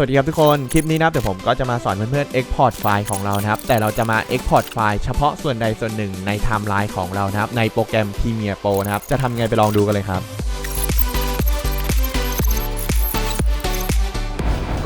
สวัสดีครับทุกคน คลิปนี้นะครับเดี๋ยวผมก็จะมาสอนเพื่อนๆ Export ไฟล์ของเรานะครับ แต่เราจะมา Export ไฟล์เฉพาะส่วนใดส่วนหนึ่งในไทม์ไลน์ของเรานะครับ ในโปรแกรม Premiere Pro นะครับ จะทำไงไปลองดูกันเลยครับ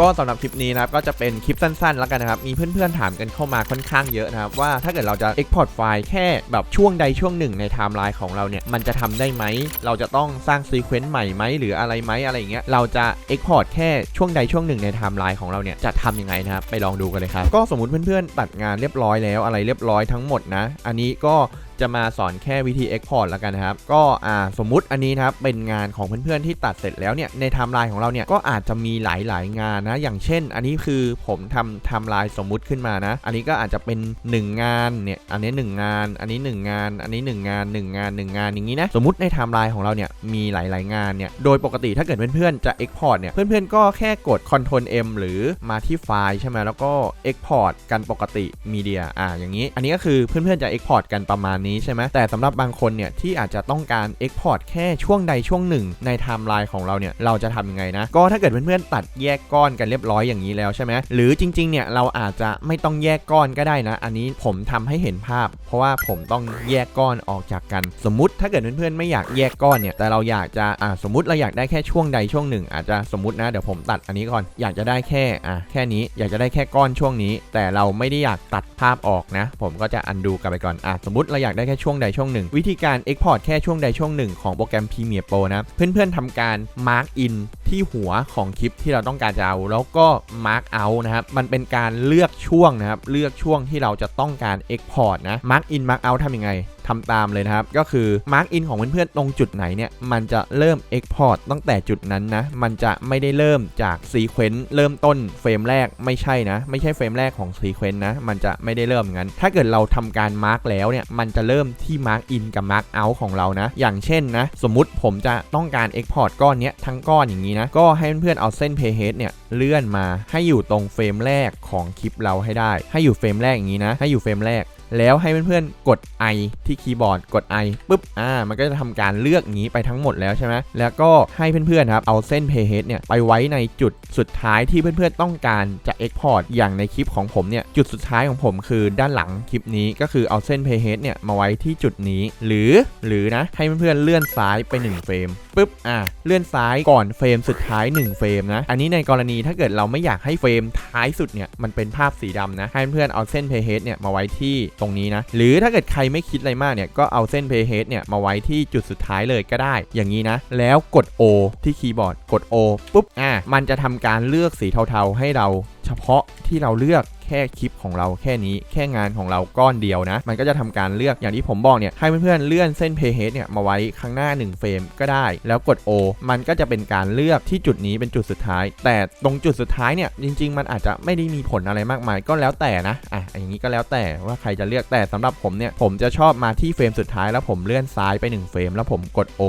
ก็สำหรับคลิปนี้นะครับก็จะเป็นคลิปสั้นๆ แล้วกันนะครับ มีเพื่อนๆถามกันเข้ามาค่อนข้างเยอะนะครับ ว่าถ้าเกิดเราจะ Export ไฟล์แค่แบบช่วงใดช่วงหนึ่งในไทม์ไลน์ของเราเนี่ย มันจะทำได้ไหม เราจะต้องสร้างซีเควนต์ใหม่ไหมหรืออะไรไหมอะไรอย่างเงี้ย เราจะ Export แค่ช่วงใดช่วงหนึ่งในไทม์ไลน์ของเราเนี่ยจะทำยังไงนะครับไปลองดูกันเลยครับก็สมมติเพื่อนๆตัดงานเรียบร้อยแล้วอะไรเรียบร้อยทั้งหมดนะ อันนี้ก็ จะมาสอนแค่วิธี Export แล้วกันนะครับ ก็อ่าสมมุติอันนี้นะครับเป็นงานของเพื่อนๆที่ตัดเสร็จแล้วเนี่ยในไทม์ไลน์ของเราเนี่ยก็อาจจะมีหลายๆงานนะ อย่างเช่น อันนี้คือผมทำไทม์ไลน์สมมุติขึ้นมานะ อันนี้ก็อาจจะเป็น 1 งานเนี่ยอันนี้ 1 งาน อันนี้ 1 งาน อันนี้ 1 งาน 1 งาน 1 งานอย่างนี้นะสมมติในไทม์ไลน์ของเราเนี่ยมีหลายๆงานเนี่ยโดยปกติถ้าเกิดเพื่อนๆจะ Export เนี่ยเพื่อนๆก็แค่กด Ctrl M หรือมาที่ไฟล์ใช่ไหมแล้วก็ Export กันปกติมีเดียอ่าอย่างนี้ อันนี้ก็คือเพื่อนๆจะ Export กันประมาณนี้ใช่ไหมแต่สำหรับบางคนเนี่ยที่อาจจะต้องการ Export แค่ช่วงใดช่วงหนึ่งในไทม์ไลน์ของเราเนี่ยเราจะทำยังไงนะก็ถ้าเกิดเพื่อนๆตัดแยกก้อนกันเรียบร้อยอย่างนี้แล้วใช่ไหมหรือจริงๆเนี่ยเราอาจจะไม่ต้องแยกก้อนก็ได้นะ อันนี้ผมทำให้เห็นภาพ เพราะว่าผมต้องแยกก้อนออกจากกัน สมมติถ้าเกิดเพื่อนๆไม่อยากแยกก้อนเนี่ยแต่เราอยากจะอ่าสมมติเราอยากได้แค่ช่วงใดช่วงหนึ่ง อาจจะสมมตินะเดี๋ยวผมตัดอันนี้ก่อนอยากจะได้แค่อะแค่นี้อยากจะได้แค่ก้อนช่วงนี้ แต่เราไม่ได้อยากตัดภาพออกนะ ผมก็จะอันดูกลับไปก่อนอะสมมติเราอยากได้แค่ช่วงใดช่วงหนึ่ง วิธีการ Export แค่ช่วงใดช่วงหนึ่งของโปรแกรม Premiere Pro นะ เพื่อนๆทำการ Mark In ที่หัวของคลิปที่เราต้องการจะเอา แล้วก็ Mark Out นะครับ มันเป็นการเลือกช่วงนะครับ เลือกช่วงที่เราจะต้องการ Export นะ Mark In Mark Out ทำยังไง ทำตามเลยนะครับ ก็คือ Mark In ของเพื่อนๆตรงจุดไหนเนี่ย มันจะเริ่ม Export ตั้งแต่จุดนั้นนะ มันจะไม่ได้เริ่มจากซีเควนต์เริ่มต้นเฟรมแรกไม่ใช่นะ ไม่ใช่เฟรมแรกของซีเควนต์นะ มันจะไม่ได้เริ่มงั้น ถ้าเกิดเราทำการ Mark แล้วเนี่ย มันจะเริ่มที่ Mark In กับ Mark Out ของเรานะ อย่างเช่นนะ สมมุติผมจะต้องการ Export ก้อนเนี้ยทั้งก้อนอย่างนี้นะ ก็ให้เพื่อนๆเอาเส้น Playhead เนี่ยเลื่อนมาให้อยู่ตรงเฟรมแรกของคลิปเราให้ได้ ให้อยู่เฟรมแรกอย่างนี้นะ ให้อยู่เฟรมแรก แล้วให้เพื่อนๆกด I ที่คีย์บอร์ดกด I ปุ๊บอ่ามันก็จะทำการเลือกอย่างนี้ไปทั้งหมดแล้วใช่ไหมแล้วก็ให้เพื่อนๆครับเอาเส้น payhead เนี่ยไปไว้ในจุดสุดท้ายที่เพื่อนๆต้องการจะ export อย่างในคลิปของผมเนี่ยจุดสุดท้ายของผมคือด้านหลังคลิปนี้ก็คือเอาเส้น payhead เนี่ยมาไว้ที่จุดนี้ หรือหรือนะให้เพื่อนๆเลื่อนซ้ายไป1เฟรมปุ๊บอ่าเลื่อนซ้ายก่อนเฟรมสุดท้าย 1 เฟรมนะ อันนี้ในกรณีถ้าเกิดเราไม่อยากให้เฟรมท้ายสุดเนี่ยมันเป็นภาพสีดำนะให้เพื่อนๆเอาเส้น payhead เนี่ยมาไว้ที่ตรงนี้นะ หรือถ้าเกิดใครไม่คิดอะไรมากเนี่ย ก็เอาเส้นเพย์เฮดเนี่ยมาไว้ที่จุดสุดท้ายเลยก็ได้ อย่างนี้นะ แล้วกด O ที่คีย์บอร์ด กด O ปุ๊บ อะมันจะทำการเลือกสีเทาๆ ให้เราเฉพาะที่เราเลือก ค่คลิปของเราแค่นี้ แค่งานของเราก้อนเดียวนะ มันก็จะทำการเลือกอย่างที่ผมบอกเนี่ยให้เพื่อนๆเลื่อนเส้น playhead เนี่ยมาไว้ข้างหน้า 1 เฟรมก็ได้ แล้วกด O มันก็จะเป็นการเลือกที่จุดนี้เป็นจุดสุดท้าย แต่ตรงจุดสุดท้ายเนี่ยจริง ๆ มันอาจจะไม่ได้มีผลอะไรมากมายก็แล้วแต่นะอะอย่างนี้ก็แล้วแต่ว่าใครจะเลือกแต่สำหรับผมเนี่ยผมจะชอบมาที่เฟรมสุดท้ายแล้วผมเลื่อนซ้ายไป 1 เฟรม แล้วผมกด O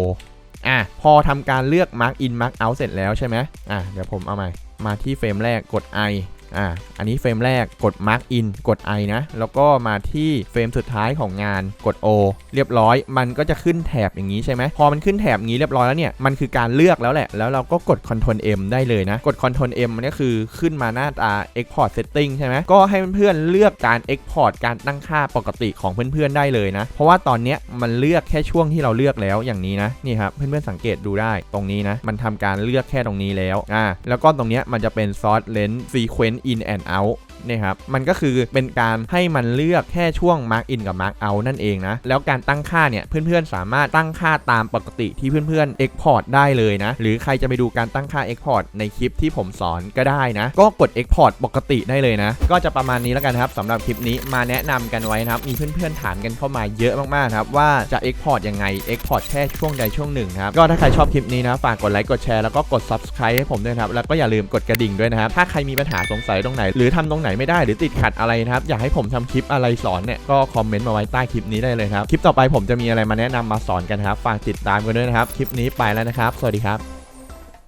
อะพอทำการเลือก Mark In Mark Out เสร็จแล้วใช่ไหมอะเดี๋ยวผมเอาใหม่มาที่เฟรมแรกกด I อ่าอันนี้เฟรมแรกกด Mark In กด I นะ แล้วก็มาที่เฟรมสุดท้ายของงานกด O เรียบร้อย มันก็จะขึ้นแถบอย่างนี้ใช่ไหมพอมันขึ้นแถบอย่างนี้เรียบร้อยแล้วเนี่ยมันคือการเลือกแล้วแหละ แล้วเราก็กด Ctrl M ได้เลยนะ กด Ctrl M มันก็คือขึ้นมาหน้าตา Export Setting ใช่ไหมก็ให้เพื่อนๆเลือกการ Export การตั้งค่าปกติของเพื่อนๆได้เลยนะ เพราะว่าตอนเนี้ยมันเลือกแค่ช่วงที่เราเลือกแล้วอย่างนี้นะนี่ครับเพื่อนๆสังเกตดูได้ตรงนี้นะมันทำการเลือกแค่ตรงนี้แล้วอ่าแล้วก็ตรงเนี้ยมันจะเป็น Source Length Sequence In and Out. เนี่ยครับมันก็คือเป็นการให้มันเลือกแค่ช่วง Mark In กับ Mark Out นั่นเองนะแล้วการตั้งค่าเนี่ยเพื่อนๆ สามารถตั้งค่าตามปกติที่เพื่อนๆ Export ได้เลยนะ หรือใครจะไปดูการตั้งค่า Export ในคลิปที่ผมสอนก็ได้นะ ก็กด Export ปกติได้เลยนะ ก็จะประมาณนี้แล้วกันครับสำหรับคลิปนี้มาแนะนำกันไว้นะครับมีเพื่อนๆถามกันเข้ามาเยอะมากๆครับว่าจะ Export ยังไง Export แค่ช่วงใดช่วงหนึ่งครับก็ถ้าใครชอบคลิปนี้นะฝากกดไลค์กดแชร์แล้วก็กด Subscribe ให้ผมด้วยครับแล้วก็อย่าลืมกดกระดิ่งด้วยนะครับถ้าใครมีปัญหาสงสัยตรงไหน หรือทำตรงไหนไม่ได้หรือติดขัดอะไรนะครับ อยากให้ผมทำคลิปอะไรสอนเนี่ยก็คอมเมนต์มาไว้ใต้คลิปนี้ได้เลยครับ คลิปต่อไปผมจะมีอะไรมาแนะนำมาสอนกันครับ ฝากติดตามกันด้วยนะครับ คลิปนี้ไปแล้วนะครับ สวัสดีครับ